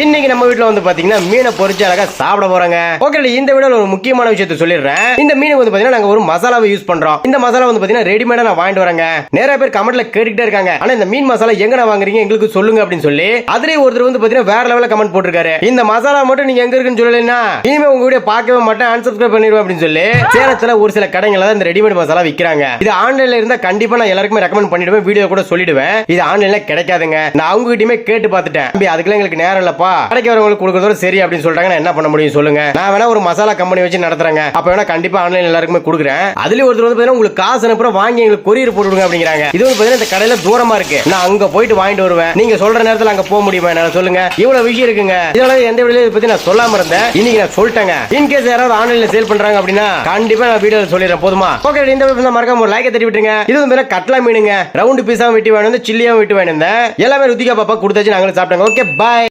இன்னைக்கு நம்ம வீட்டுல வந்து பாத்தீங்கன்னா மீனை பொறிச்சு அழகா சாப்பிட போறாங்க. ஓகே இந்த வீடியோல ஒரு முக்கியமான விஷயத்த சொல்லிடுறேன். இந்த மீன் வந்து பாத்தீங்கன்னா நாங்க ஒரு மசாலாவை யூஸ் பண்றோம். இந்த மசாலா வந்து பாத்தீங்கன்னா ரெடிமேடா நான் வாங்கிட்டு வரேங்க. நிறைய பேர் கமெண்ட்ல கேட்டுக்கிட்டே இருக்காங்க. ஆனா இந்த மீன் மசாலா எங்கடா வாங்குறீங்க? எங்களுக்கு சொல்லுங்க அப்படின்னு சொல்லி அதுலயே ஒருத்தர் வந்து பாத்தீங்கன்னா வேற லெவல கமெண்ட் போட்டிருக்காரு. இந்த மசாலா மட்டும் நீங்க எங்க இருக்குன்னு சொல்லலைன்னா இனிமே உங்க வீடியோ பார்க்கவே மாட்டேன். அன்சப்ஸ்கிரைப் பண்ணிடுவேன் அப்படின்னு சொல்லி சேலத்துல ஒரு சில கடைகள் தான் இந்த ரெடிமேட் மசாலா விற்கிறாங்க இது ஆன்லைன்ல இருந்தா கண்டிப்பா நான் எல்லாருக்குமே ரெக்கமெண்ட் பண்ணிடுவேன். வீடியோ கூட சொல்லிடுவேன். இது ஆன்லைன்ல கிடைக்காதுங்க. நான் அவங்க கிட்டயுமே கேட்டு பார்த்துட்டேன். அதுக்கெல்லாம் எங்களுக்கு நேரம் இல்லப்பா. கடைக்கு வரவங்களுக்கு கொடுக்கறதோட சரி அப்படின்னு சொல்லிட்டாங்க. என்ன பண்ண முடியும் சொல்லுங்க. நான் வேணா ஒரு மசாலா கம்பெனி வச்சு நடத்துறேங்க. அப்ப வேணா கண்டிப்பா ஆன்லைன் எல்லாருக்குமே கொடுக்குறேன். அதுலயும் ஒருத்தர் வந்து பாத்தீங்கன்னா உங்களுக்கு காசு அனுப்புற வாங்கி எங்களுக்கு கொரியர் போட்டு விடுங்க அப்படிங்கிறாங்க. இது வந்து பாத்தீங்கன்னா இந்த கடையில தூரமா இருக்கு. நான் அங்க போயிட்டு வாங்கிட்டு வருவேன். நீங்க சொல்ற நேரத்துல அங்க போக முடியுமா? என்னால சொல்லுங்க. இவ்வளவு விஷயம் இருக்குங்க. இதனால எந்த வீடியோ இதை பத்தி நான் சொல்லாம இருந்தேன். இன்னைக்கு நான் சொல்லிட்டேங்க. இன்கேஸ் யாராவது ஆன்லைன்ல சேல் பண்றாங்க அப்படின்னா கண்டிப்பா நான் வீடியோ சொல்லிடுறேன். போதுமா? ஓகே இந்த வீடியோ மறக்காம ஒரு லைக்கை தட்டி விட்டுருங்க. இது வந்து கட்லா மீனுங்க. ரவுண்டு பீஸாவும் வெட்டி வேணும் சில்லியாவும் வெட்டி வேணும் எல்லாமே ருத்திகா பாப்பா கொடுத்தாச்சு. நாங்களும் சாப்பிட்டாங்க. Okay bye